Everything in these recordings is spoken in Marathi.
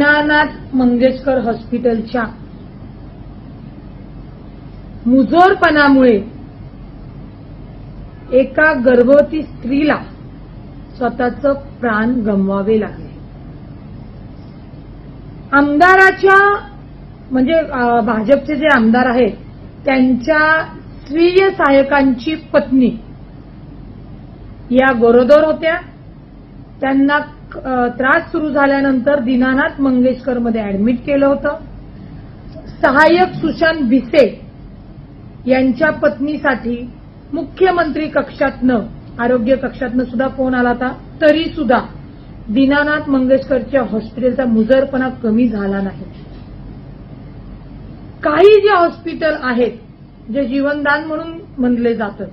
दीनानाथ मंगेशकर हॉस्पिटलच्या मुजोरपणामुळे एका गर्भवती स्त्रीला स्वतःचं प्राण गमवावे लागले. आमदाराच्या म्हणजे भाजपचे जे आमदार आहेत त्यांच्या स्त्रीय सहायकांची पत्नी या गरोदर होत्या. त्यांना त्रास सुरू झाल्यानंतर दीनानाथ मंगेशकरमध्ये ऍडमिट केलं होतं. सहाय्यक सुशांत भिसे यांच्या पत्नीसाठी मुख्यमंत्री कक्षातनं आरोग्य कक्षातनं सुद्धा फोन आला होता. तरी सुद्धा दीनानाथ मंगेशकरच्या हॉस्पिटलचा मुजरपणा कमी झाला नाही. काही जे हॉस्पिटल आहेत जे जीवनदान म्हणून म्हणले जातं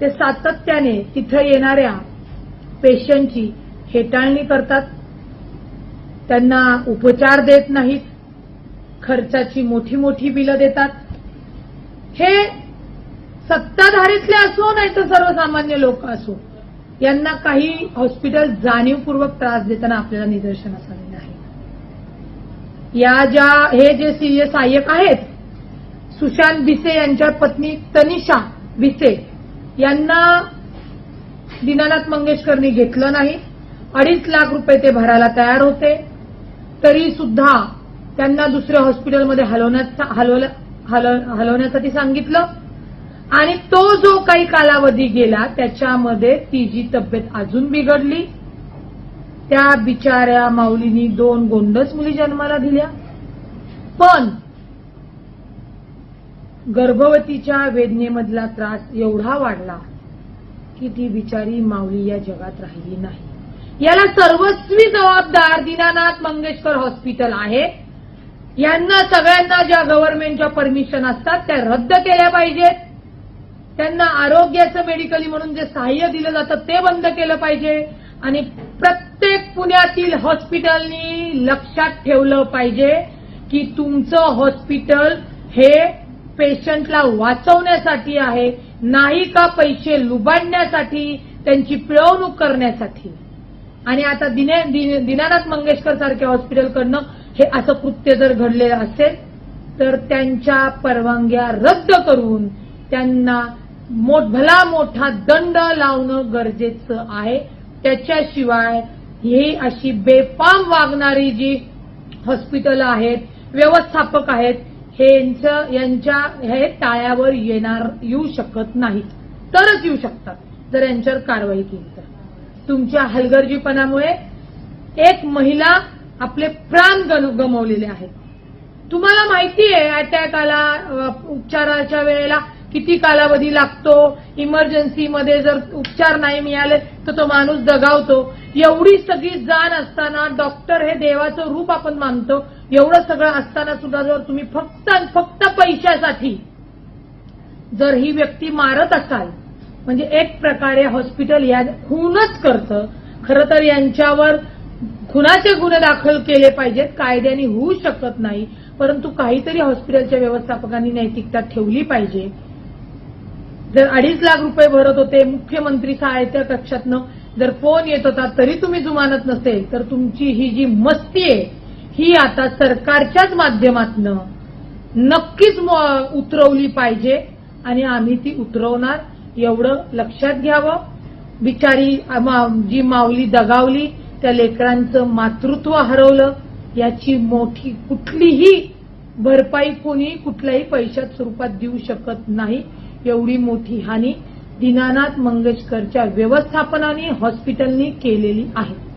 ते सातत्याने तिथं येणाऱ्या पेशंटची हेटाळणी करतात. त्यांना उपचार देत नाहीत. खर्चाची मोठी मोठी बिलं देतात. हे सत्ताधारीतले असो नाही तर सर्वसामान्य लोक असो यांना काही हॉस्पिटल जाणीवपूर्वक त्रास देताना आपल्याला निदर्शनास आलेलं आहे. या ज्या हे जे सीए सहाय्यक आहेत सुशांत भिसे यांच्या पत्नी तनिषा भिसे यांना दीनानाथ मंगेशकरनी घेतलं नाही. अडीच लाख रुपये ते भरायला तयार होते. तरी सुद्धा त्यांना दुसऱ्या हॉस्पिटलमध्ये हलवण्यात हलवलं- हलवण्यासाठी सांगितलं. आणि तो जो काही कालावधी गेला त्याच्यामध्ये तिची तब्येत अजून बिघडली. त्या बिचाऱ्या माऊलीनी दोन गोंडच मुली जन्माला दिल्या. पण गर्भवतीच्या वेदनेमधला त्रास एवढा वाढला की ती बिचारी माऊली या जगात राहिली नाही. याला सर्वस्वी जबाबदार दीनानाथ मंगेशकर हॉस्पिटल आहे. यांना सगळ्यांना ज्या गव्हर्नमेंटच्या परमिशन असतात त्या रद्द केल्या पाहिजेत. त्यांना आरोग्याचं मेडिकली म्हणून जे सहाय्य दिलं जातं ते बंद केलं पाहिजे. आणि प्रत्येक पुण्यातील हॉस्पिटलनी लक्षात ठेवलं पाहिजे की तुमचं हॉस्पिटल हे पेशंटला वाचवण्यासाठी आहे नाही का पैसे लुबाडण्यासाठी त्यांची पिळवणूक करण्यासाठी. आणि आता दिने दीनानाथ मंगेशकर सारख्या हॉस्पिटलकडनं हे असं कृत्य जर घडलेलं असेल तर त्यांच्या परवानग्या रद्द करून त्यांना मोठ भला मोठा दंड लावणं गरजेचं आहे. त्याच्याशिवाय ही अशी बेफाम वागणारी जी हॉस्पिटल आहेत व्यवस्थापक आहेत हे यांच्या हे टाळ्यावर येणार येऊ शकत नाही तरच येऊ शकतात. जर यांच्यावर कारवाई केली तर. तुमच्या हलगर्जीपणामुळे एक महिला आपले प्राण गमवलेले गमावलेले आहेत. तुम्हाला माहिती आहे अटॅक आला उपचाराच्या वेळेला किती कालावधी लागतो? इमर्जन्सीमध्ये जर उपचार नाही मिळाले तर तो माणूस दगावतो. एवढी सगळी जाण असताना डॉक्टर हे देवाचं रूप आपण मानतो. एवढं सगळं असताना सुद्धा जर तुम्ही फक्त फक्त पैशासाठी जर ही व्यक्ती मारत असाल म्हणजे एक प्रकारे हॉस्पिटल या खूनच करतं. खरं तर यांच्यावर खुनाचे गुन्हे दाखल केले पाहिजेत कायद्याने होऊ शकत नाही परंतु काहीतरी हॉस्पिटलच्या व्यवस्थापकांनी नैतिकता ठेवली पाहिजे. जर अडीच लाख रुपये भरत होते मुख्यमंत्री सहायता कक्षातनं जर फोन येत होता तरी तुम्ही जुमानत नसेल तर तुमची ही जी मस्ती आहे ही आता सरकारच्याच माध्यमातनं नक्कीच उतरवली पाहिजे आणि आम्ही ती उतरवणार. एवढं लक्षात घ्यावं. बिचारी मा- जी माऊली दगावली त्या लेकरांचं मातृत्व हरवलं याची मोठी कुठलीही भरपाई कोणी कुठल्याही पैशात स्वरूपात देऊ शकत नाही. एवढी मोठी हानी दीनानाथ मंगेशकरच्या व्यवस्थापनाने हॉस्पिटलनी केलेली आहे.